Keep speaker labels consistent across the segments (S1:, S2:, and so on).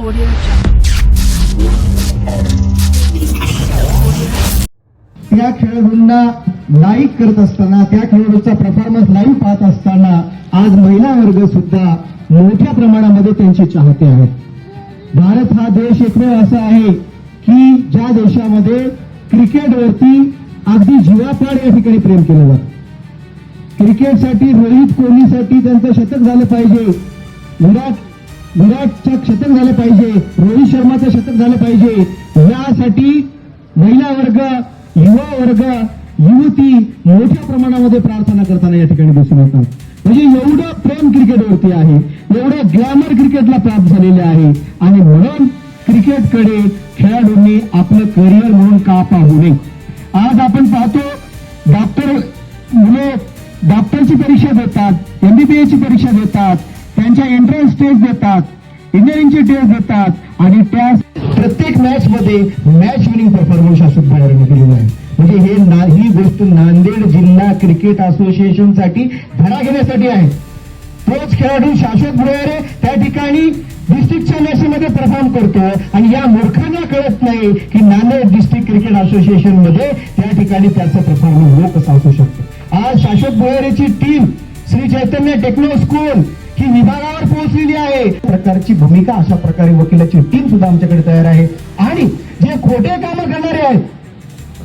S1: त्या खेळाडूंना लाईक करत असताना त्या खेळाडूचा परफॉर्मन्स लाईव्ह पाहत असताना आज महिला वर्ग सुद्धा मोठ्या प्रमाणामध्ये त्यांचे चाहते आहेत. भारत हा देश एकमेव असा आहे की ज्या देशामध्ये क्रिकेटवरती अगदी जीवापाड या ठिकाणी प्रेम केलं जातं. क्रिकेटसाठी रोहित कोहलीसाठी त्यांचं शतक झालं पाहिजे. विराट विराटचं शतक झालं पाहिजे रोहित शर्माचं शतक झालं पाहिजे. यासाठी महिला वर्ग युवा वर्ग युवती मोठ्या प्रमाणामध्ये प्रार्थना करताना या ठिकाणी दिसून येतात म्हणजे एवढं प्रेम क्रिकेटवरती आहे एवढं ग्लॅमर क्रिकेटला प्राप्त झालेले आहे. आणि म्हणून क्रिकेटकडे खेळाडूंनी आपलं करिअर म्हणून का पाहू नये. आज आपण पाहतो डॉक्टर मुलं डॉक्टरची परीक्षा देतात एमबीबीएसची परीक्षा देतात त्यांच्या एंट्रन्स टेस्ट देतात इंजिनिअरिंगची टेस्ट देतात आणि त्या प्रत्येक मॅच मध्ये मॅच विनिंग परफॉर्मन्स अशोक सुद्धा बाहेर केलेला आहे. म्हणजे हे ना ही गोष्ट नांदेड जिल्हा क्रिकेट असोसिएशनसाठी धडा घेण्यासाठी आहे. तोच खेळाडू शाश्वत भुयारे त्या ठिकाणी डिस्ट्रिक्टच्या मॅचमध्ये परफॉर्म करतो आणि या मूर्खांना कळत नाही की नांदेड डिस्ट्रिक्ट क्रिकेट असोसिएशनमध्ये त्या ठिकाणी त्याचं परफॉर्मन्स लो कसा असू शकतो. आज Shashwat भुयारेची team Shri Chaitanya techno school ही विभागावर पोहोचलेली आहे. प्रकारची भूमिका अशा प्रकारे वकिलाची टीम सुद्धा आमच्याकडे तयार आहे. आणि जे खोटे कामं करणारे आहेत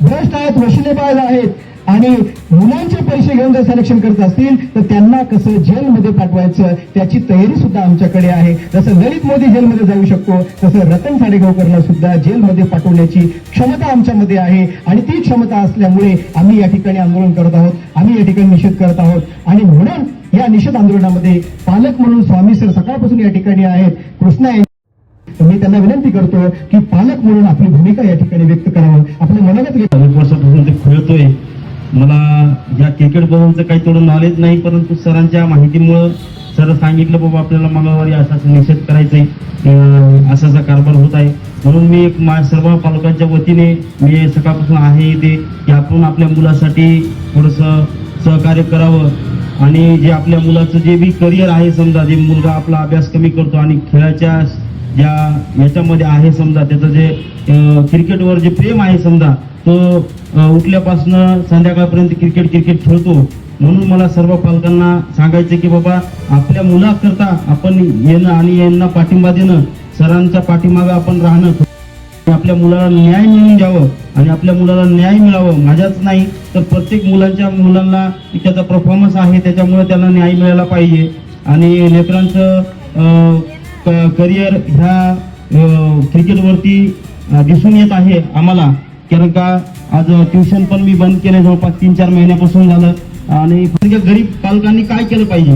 S1: भ्रष्ट आहेत वशिलेबाज आहेत आणि मुलांचे पैसे घेऊन जर सिलेक्शन करत असतील तर त्यांना कसं जेलमध्ये पाठवायचं त्याची तयारी सुद्धा आमच्याकडे आहे. जसं ललित मोदी जेलमध्ये जाऊ शकतो तसं रतन साडेगावकरला सुद्धा जेलमध्ये पाठवण्याची क्षमता आमच्यामध्ये आहे. आणि ती क्षमता असल्यामुळे आम्ही या ठिकाणी आंदोलन करत आहोत आम्ही या ठिकाणी निषेध करत आहोत. आणि म्हणून या निषेध आंदोलनामध्ये पालक म्हणून स्वामी सर सकाळपासून या ठिकाणी आहेत. कृष्णा मी त्यांना विनंती करतो की पालक म्हणून आपली भूमिका या ठिकाणी व्यक्त करावं. आपल्या मनात घेत
S2: अनेक वर्षापासून ते खेळतोय मला या क्रिकेट बॉलचं काही तेवढं नॉलेज नाही परंतु सरांच्या माहितीमुळं सर सांगितलं बाबा आपल्याला मंगळवारी असा निषेध करायचा आहे असा असा कारभार होत आहे. म्हणून मी एक मा सर्व पालकांच्या वतीने मी सकाळपासून आहे इथे की आपण आपल्या मुलासाठी थोडंसं सहकार्य करावं. आणि जे आपल्या मुलाचं जे बी करिअर आहे समजा जे मुलगा आपला अभ्यास कमी करतो आणि खेळाच्या ज्या याच्यामध्ये आहे समजा त्याचं जे क्रिकेटवर जे प्रेम आहे समजा तो उठल्यापासून संध्याकाळपर्यंत क्रिकेट क्रिकेट खेळतो. म्हणून मला सर्व पालकांना सांगायचं की बाबा आपल्या मुलाकरता आपण येणं आणि यांना पाठिंबा देणं सरांच्या पाठीमागं आपण राहणं. आपल्या मुलाला न्याय मिळून द्यावं आणि आपल्या मुलाला न्याय मिळावं. माझ्याच नाही तर प्रत्येक मुलांच्या मुलांना त्याचा परफॉर्मन्स आहे त्याच्यामुळे त्याला न्याय मिळायला पाहिजे. आणि लेकरांचं करिअर ह्या क्रिकेटवरती दिसून येत आहे आम्हाला. कारण का आज ट्युशन पण मी बंद केलं जवळपास तीन चार महिन्यापासून झालं. आणि गरीब पालकांनी काय केलं पाहिजे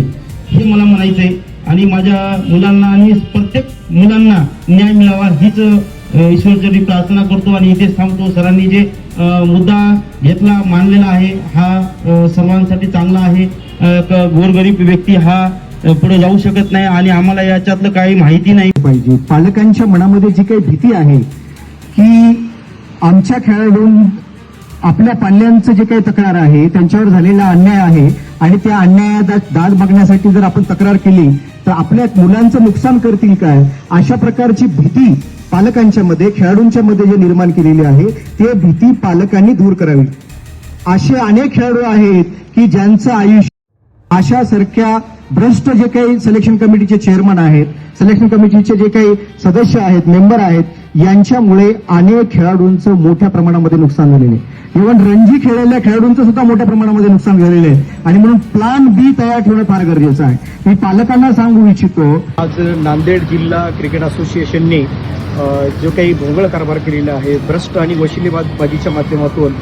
S2: हे मला म्हणायचं आहे आणि माझ्या मुलांना आणि प्रत्येक मुलांना न्याय मिळावा हीच ईश्वरचरी प्रार्थना करतो. आणि इथेच थांबतो. सरांनी जे मुद्दा घेतला मानलेला आहे हा सर्वांसाठी चांगला आहे. गोरगरीब व्यक्ती हा पुढे जाऊ शकत नाही आणि आम्हाला याच्यातलं काही माहिती नाही
S1: पाहिजे. पालकांच्या मनामध्ये जी काही भीती आहे की आमच्या खेळाडूं आपल्या पाल्यांचं जे काही तक्रार आहे त्यांच्यावर झालेला अन्याय आहे आणि त्या अन्यायाचा दाद बघण्यासाठी जर आपण तक्रार केली तर आपल्या मुलांचं नुकसान करतील काय? अशा प्रकारची भीती पालकांच्या मध्ये खेळाडूंच्या मध्ये जे निर्माण केलेली आहे ते भीती पालकांनी दूर करावी. असे अनेक खेळाडू आहेत की ज्यांचं आयुष्य अशासारख्या भ्रष्ट जे काही सिलेक्शन कमिटीचे चेअरमन आहेत सिलेक्शन कमिटीचे जे काही सदस्य आहेत मेंबर आहेत यांच्यामुळे अनेक खेळाडूंचं मोठ्या प्रमाणामध्ये नुकसान झालेलं आहे. इव्हन रणजी खेळलेल्या खेळाडूंचं सुद्धा मोठ्या प्रमाणामध्ये नुकसान झालेलं आहे. आणि म्हणून प्लान बी तयार ठेवणं फार गरजेचं आहे. मी पालकांना सांगू इच्छितो
S3: आज नांदेड जिल्हा क्रिकेट असोसिएशनने जो काही भोंगळ कारभार केलेला आहे भ्रष्ट आणि वशिलेबाजीच्या माध्यमातून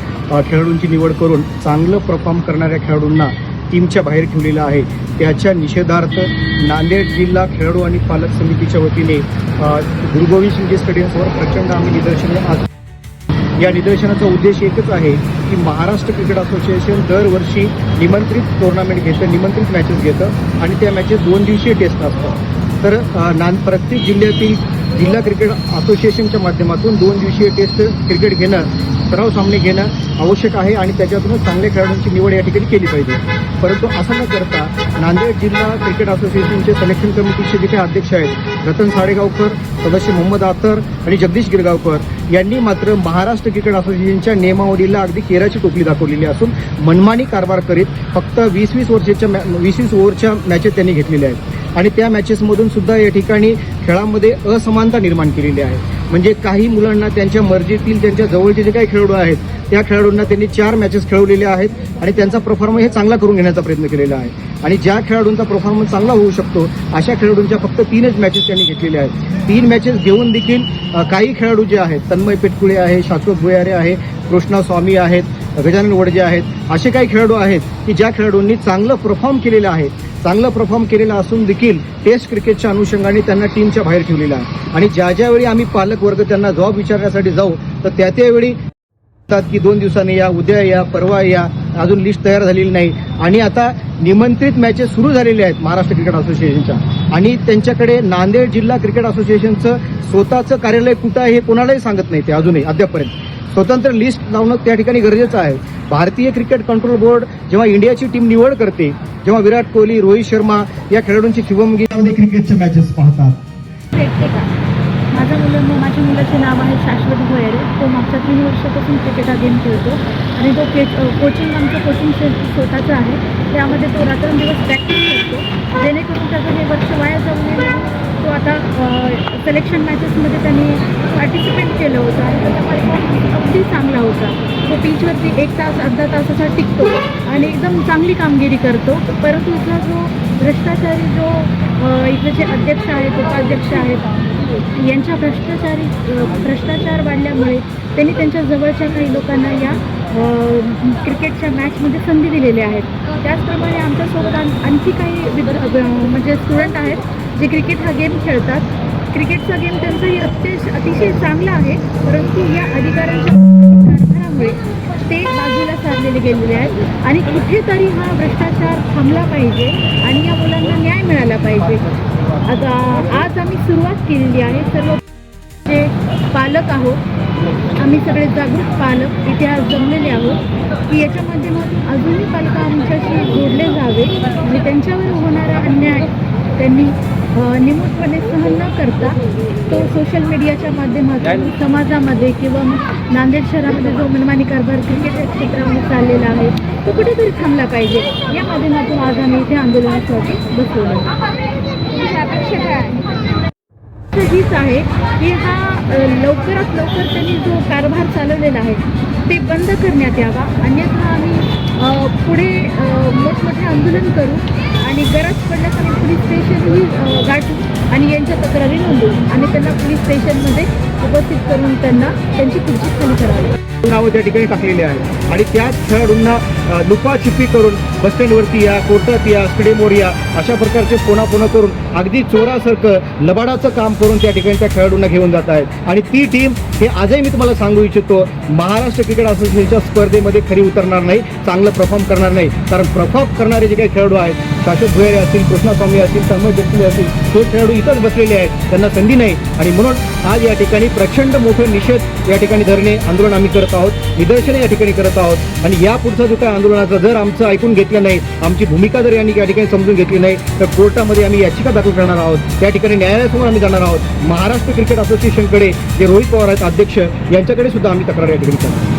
S3: खेळाडूंची निवड करून चांगलं परफॉर्म करणाऱ्या खेळाडूंना टीमच्या बाहेर ठेवलेला आहे. त्याच्या निषेधार्थ नांदेड जिल्हा खेळाडू आणि पालक समितीच्या वतीने गुरुगोविंद शिंदे स्टेडियमसमोर प्रचंड आम्ही निदर्शने आज या निदर्शनाचा उद्देश एकच आहे की महाराष्ट्र क्रिकेट असोसिएशन दरवर्षी निमंत्रित टुर्नामेंट घेतं निमंत्रित मॅचेस घेतं आणि त्या मॅचेस दोन दिवसीय टेस्ट असतात. तर नान प्रत्येक जिल्ह्यातील जिल्हा क्रिकेट असोसिएशनच्या माध्यमातून दोन दिवसीय टेस्ट क्रिकेट घेणं
S1: सराव सामने घेणं आवश्यक आहे आणि त्याच्यातूनच चांगल्या खेळाडूंची निवड या ठिकाणी केली पाहिजे. परंतु असं न करता नांदेड जिल्हा क्रिकेट असोसिएशनचे सिलेक्शन कमिटीचे जे काही अध्यक्ष आहेत रतन साडेगावकर सदस्य मोहम्मद आतर आणि जगदीश गिरगावकर यांनी मात्र महाराष्ट्र क्रिकेट असोसिएशनच्या नियमावलीला अगदी केराची टोपली दाखवलेली असून मनमानी कारभार करीत फक्त वीस वीस वर्षाच्या मॅ वीस वीस ओव्हरच्या मॅचेस त्यांनी घेतलेल्या आहेत. आणि त्या मॅचेसमधून सुद्धा या ठिकाणी खेळामध्ये असमानता निर्माण केलेली आहे. म्हणजे काही मुलांना त्यांच्या मर्जीतील त्यांच्या जवळचे जे काही खेळाडू आहेत त्या खेळाडूंना त्यांनी चार मॅचेस खेळवलेले आहेत आणि त्यांचा परफॉर्मन्स हे चांगला करून घेण्याचा प्रयत्न केलेला आहे. आणि ज्या खेळाडूंचा परफॉर्मन्स चांगला होऊ शकतो अशा खेळाडूंच्या फक्त तीनच मॅचेस त्यांनी घेतलेल्या आहेत. तीन मॅचेस घेऊन देखील काही खेळाडू जे आहेत तन्मय पेटकुळे आहे शाश्वत भुयारे आहे कृष्णा स्वामी आहेत गजानन वडजे आहेत असे काही खेळाडू आहेत की ज्या खेळाडूंनी चांगलं परफॉर्म केलेलं आहे. चांगलं परफॉर्म केलेलं असून देखील टेस्ट क्रिकेटच्या अनुषंगाने त्यांना टीमच्या बाहेर ठेवलेला आहे. आणि ज्या ज्यावेळी आम्ही पालक वर्ग त्यांना जॉब विचारण्यासाठी जाऊ तर त्या त्यावेळी की दोन दिवसांनी या उद्या या परवा या अजून लिस्ट तयार झालेली नाही. आणि आता निमंत्रित मॅचेस सुरू झालेले आहेत महाराष्ट्र क्रिकेट असोसिएशनच्या आणि त्यांच्याकडे नांदेड जिल्हा क्रिकेट असोसिएशनचं स्वतःचं कार्यालय कुठं आहे हे कोणालाही सांगत नाही ते अजूनही अद्यापपर्यंत. स्वतंत्र लिस्ट लावणं त्या ठिकाणी गरजेचं आहे. भारतीय क्रिकेट कंट्रोल बोर्ड जेव्हा इंडियाची टीम निवड करते जेव्हा विराट कोहली रोहित शर्मा या खेळाडूंची शुभमगी
S4: मध्ये क्रिकेटच्या मॅचेस पाहतात.
S5: माझं मुलं माझ्या मुलाचे नाव आहे शाश्वत भोयर. तो मागच्या तीन वर्षापासून क्रिकेट हा गेम खेळतो. आणि तो के कोचिंग आमचं कोचिंग से स्वतःचं आहे. त्यामध्ये तो रात्रंदिवस प्रॅक्टिस करतो. जेणेकरून त्याचं हे वर्ष वाया जाऊ नये तो आता सिलेक्शन मॅचेसमध्ये त्यांनी पार्टिसिपेट केलं होतं. आणि त्याचा परफॉर्मन्स अगदी चांगला होता. तो पिचवरती एक तास अर्धा तासाचा टिकतो. आणि एकदम चांगली कामगिरी करतो. परंतु इथला जो भ्रष्टाचारी जो इथले जे अध्यक्ष आहेत उपाध्यक्ष आहेत यांच्या भ्रष्टाचारी भ्रष्टाचार वाढल्यामुळे त्यांनी त्यांच्या जवळच्या काही लोकांना या क्रिकेटच्या मॅचमध्ये संधी दिलेल्या आहेत त्याचप्रमाणे आमच्यासोबत आणखी काही विद्या म्हणजे स्टुडंट आहेत जे क्रिकेट हा गेम खेळतात. क्रिकेटचा गेम त्यांचाही अतिशय अतिशय चांगला आहे परंतु या अधिकाऱ्यांच्या कारभारामुळे ते बाजूला सारलेले गेलेले आहेत आणि कुठेतरी हा भ्रष्टाचार थांबला पाहिजे आणि या मुलांना न्याय मिळाला पाहिजे. आता आज आम्ही सुरुवात केलेली आहे. सर्व जे पालक आहोत आम्ही सगळे जागरूक पालक इथे आज जमलेले आहोत. की याच्या माध्यमातून अजूनही पालक आमच्याशी जोडले जावे आणि त्यांच्यावर होणारा अन्याय त्यांनी निमूटपणे सहन न करता तो सोशल मीडियाच्या माध्यमातून समाजामध्ये किंवा नांदेड शहरामध्ये जो मनमानी कारभार क्रिकेट क्षेत्रामध्ये चाललेला आहे तो कुठेतरी थांबला पाहिजे. या माध्यमातून आज आम्ही इथे आंदोलनासाठी बसवलं हीच आहे की हा लवकरात लवकर त्यांनी जो कारभार चालवलेला आहे ते बंद करण्यात यावा. अन्यथा आम्ही पुढे मोठमोठे आंदोलन करू आणि गरज पडल्यास आम्ही पोलीस स्टेशनही गाठू आणि यांच्या तक्रारी नोंदवू. आणि त्यांना पोलीस स्टेशनमध्ये उपस्थित करून त्यांना त्यांची खुर्ची खाली करावी.
S1: नावं त्या ठिकाणी टाकलेली आहे. आणि त्याच खेळाडूंना लुपाछिपी करून बस स्टँडवरती या कोर्टात या स्टेडियमवर या अशा प्रकारचे फोना करून अगदी चोरासारखं लबाडाचं काम करून त्या ठिकाणी त्या खेळाडूंना घेऊन जात आहेत. आणि ती टीम हे आजही मी तुम्हाला सांगू इच्छितो महाराष्ट्र क्रिकेट असोसिएशनच्या स्पर्धेमध्ये खरी उतरणार नाही चांगलं परफॉर्म करणार नाही. कारण परफॉर्म करणारे जे काही खेळाडू आहेत शाश्वत भुयारे असतील कृष्णास्वामी असतील तन्मय देशमुख असतील तो खेळाडू इथंच बसलेले आहेत. त्यांना संधी नाही. आणि म्हणून आज या ठिकाणी प्रचंड मोठं निषेध या ठिकाणी धरणे आंदोलन आम्ही करत आहोत निदर्शने या ठिकाणी करत आहोत. आणि या पुढचा जो काही आंदोलनाचा जर आमचं ऐकून घेतलं नाही आमची भूमिका जर यांनी या ठिकाणी समजून घेतली नाही तर कोर्टामध्ये आम्ही याचिका दाखल करणार आहोत. त्या ठिकाणी न्यायालयासमोर आम्ही जाणार आहोत. महाराष्ट्र क्रिकेट असोसिएशनकडे जे रोहित पवार आहेत अध्यक्ष यांच्याकडे सुद्धा आम्ही तक्रार या ठिकाणी करणार